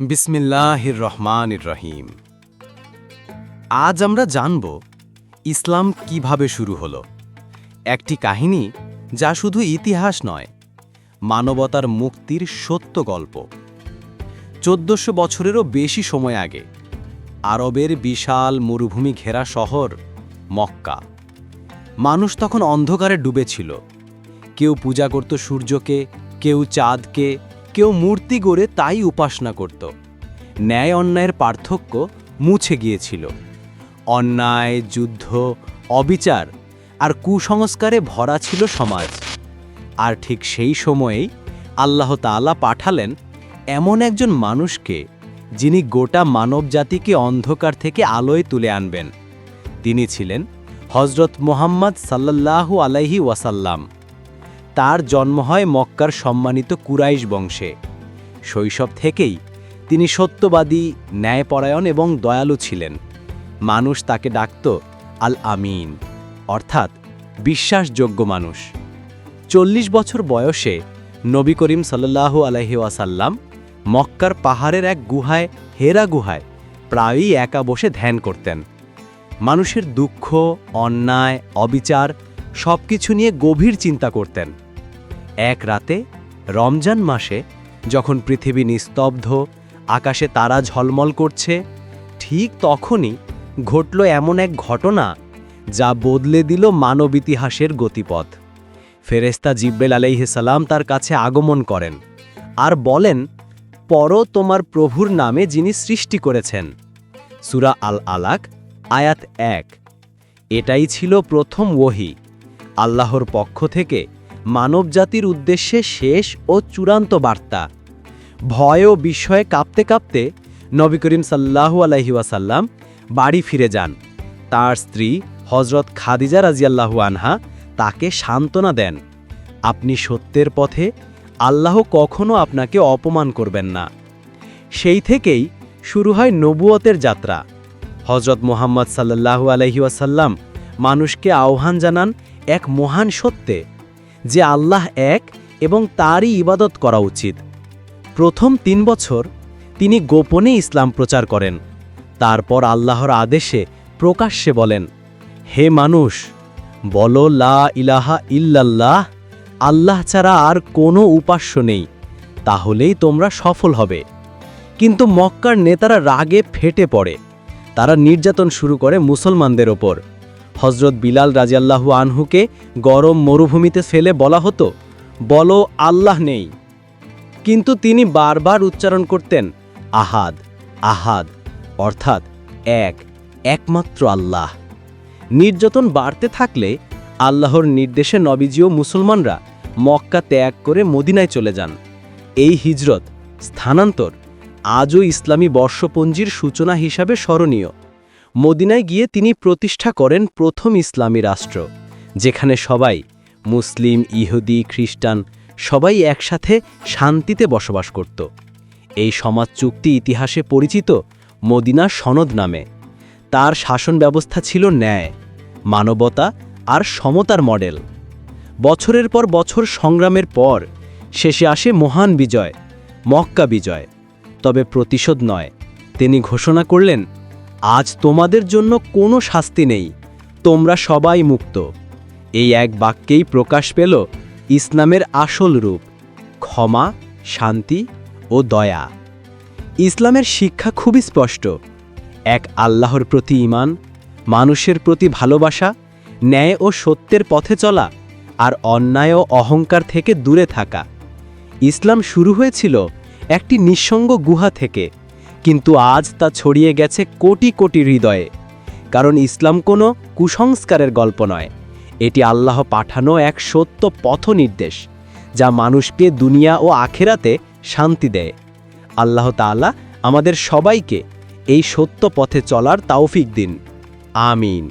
বিসমিল্লাহির রহমানির রহিম। আজ আমরা জানব ইসলাম কীভাবে শুরু হলো। একটি কাহিনী যা শুধু ইতিহাস নয়, মানবতার মুক্তির সত্য গল্প। চোদ্দশো বছরেরও বেশি সময় আগে আরবের বিশাল মরুভূমি ঘেরা শহর মক্কা। মানুষ তখন অন্ধকারে ডুবেছিল। কেউ পূজা করত সূর্যকে, কেউ চাঁদকে কেউ মূর্তি গড়ে তাই উপাসনা করত। ন্যায় অন্যায়ের পার্থক্য মুছে গিয়েছিল। অন্যায়, যুদ্ধ, অবিচার আর কুসংস্কারে ভরা ছিল সমাজ। আর ঠিক সেই সময়েই আল্লাহ তাআলা পাঠালেন এমন একজন মানুষকে যিনি গোটা মানবজাতিকে অন্ধকার থেকে আলোয় তুলে আনবেন। তিনি ছিলেন হজরত মোহাম্মদ সাল্লাল্লাহু আলাইহি ওয়াসাল্লাম। তার জন্ম হয় মক্কার সম্মানিত কুরাইশ বংশে। শৈশব থেকেই তিনি সত্যবাদী, ন্যায়পরায়ণ এবং দয়ালু ছিলেন। মানুষ তাকে ডাকত আল আমিন, অর্থাৎ বিশ্বাসযোগ্য মানুষ। চল্লিশ বছর বয়সে নবী করিম সাল্লাল্লাহু আলহি ওয়াসাল্লাম মক্কার পাহাড়ের এক গুহায়, হেরা গুহায় প্রায়ই একা বসে ধ্যান করতেন। মানুষের দুঃখ, অন্যায়, অবিচার সব কিছু নিয়ে গভীর চিন্তা করতেন। এক রাতে, রমজান মাসে, যখন পৃথিবী নিস্তব্ধ, আকাশে তারা ঝলমল করছে, ঠিক তখনই ঘটল এমন এক ঘটনা যা বদলে দিল মানব ইতিহাসের গতিপথ ফেরেস্তা জিব্বেল আলাইহিসাল্লাম তার কাছে আগমন করেন আর বলেন পর তোমার প্রভুর নামে যিনি সৃষ্টি করেছেন। সুরা আল আলাক আয়াত এক। এটাই ছিল প্রথম ওহি, আল্লাহর পক্ষ থেকে মানবজাতির উদ্দেশ্যে শেষ ও চূড়ান্ত বার্তা। ভয় ও বিস্ময়ে কাঁপতে কাঁপতে নবী করিম সাল্লাহু আলাইহি ওয়াসাল্লাম বাড়ি ফিরে যান। তার স্ত্রী হজরত খাদিজা রাজিয়াল্লাহু আনহা তাকে সান্ত্বনা দেন, আপনি সত্যের পথে আল্লাহ কখনো আপনাকে অপমান করবেন না। সেই থেকেই শুরু হয় নবুয়তের যাত্রা। হজরত মোহাম্মদ সাল্লাহু আলহি ওয়াসাল্লাম মানুষকে আহ্বান জানান এক মহান সত্যে যে আল্লাহ এক এবং তারই ইবাদত করা উচিত। প্রথম তিন বছর তিনি গোপনে ইসলাম প্রচার করেন। তারপর আল্লাহর আদেশে প্রকাশ্যে বলেন, হে মানুষ, বলো লা ইলাহা ইল্লাল্লাহ, আল্লাহ ছাড়া আর কোনো উপাস্য নেই, তাহলেই তোমরা সফল হবে। কিন্তু মক্কার নেতারা রাগে ফেটে পড়ে। তারা নির্যাতন শুরু করে মুসলমানদের ওপর। হজরত বিলাল রাজিয়াল্লাহু আনহুকে গরম মরুভূমিতে ফেলে বলা হতো, বলো আল্লাহ নেই। কিন্তু তিনি বারবার উচ্চারণ করতেন, আহাদ আহাদ, অর্থাৎ এক, একমাত্র আল্লাহ। নির্যাতন বাড়তে থাকলে আল্লাহর নির্দেশে নবীজি ও মুসলমানরা মক্কা ত্যাগ করে মদিনায় চলে যান। এই হিজরত স্থানান্তর আজও ইসলামী বর্ষপঞ্জির সূচনা হিসাবে স্মরণীয়। মদিনায় গিয়ে তিনি প্রতিষ্ঠা করেন প্রথম ইসলামী রাষ্ট্র, যেখানে সবাই, মুসলিম, ইহুদি, খ্রিস্টান, সবাই একসাথে শান্তিতে বসবাস করত। এই সমাজ চুক্তি ইতিহাসে পরিচিত মদিনা সনদ নামে। তার শাসন ব্যবস্থা ছিল ন্যায়, মানবতা আর সমতার মডেল। বছরের পর বছর সংগ্রামের পর শেষে আসে মহান বিজয়, মক্কা বিজয়। তবে প্রতিশোধ নয়, তিনি ঘোষণা করলেন আজ তোমাদের জন্য কোনো শাস্তি নেই। তোমরা সবাই মুক্ত। এই এক বাক্যেই প্রকাশ পেল ইসলামের আসল রূপ, ক্ষমা, শান্তি ও দয়া। ইসলামের শিক্ষা খুবই স্পষ্ট। এক আল্লাহর প্রতি ইমান মানুষের প্রতি ভালোবাসা, ন্যায় ও সত্যের পথে চলা আর অন্যায় ও অহংকার থেকে দূরে থাকা। ইসলাম শুরু হয়েছিল একটি নিঃসঙ্গ গুহা থেকে। কিন্তু আজ তা ছড়িয়ে গেছে কোটি কোটি হৃদয়ে। কারণ ইসলাম কোনো কুসংস্কারের গল্প নয়। এটি আল্লাহ পাঠানো এক সত্য পথ নির্দেশ যা মানুষকে দুনিয়া ও আখেরাতে শান্তি দেয়। আল্লাহ তাআলা আমাদের সবাইকে এই সত্য পথে চলার তাওফিক দিন। আমিন।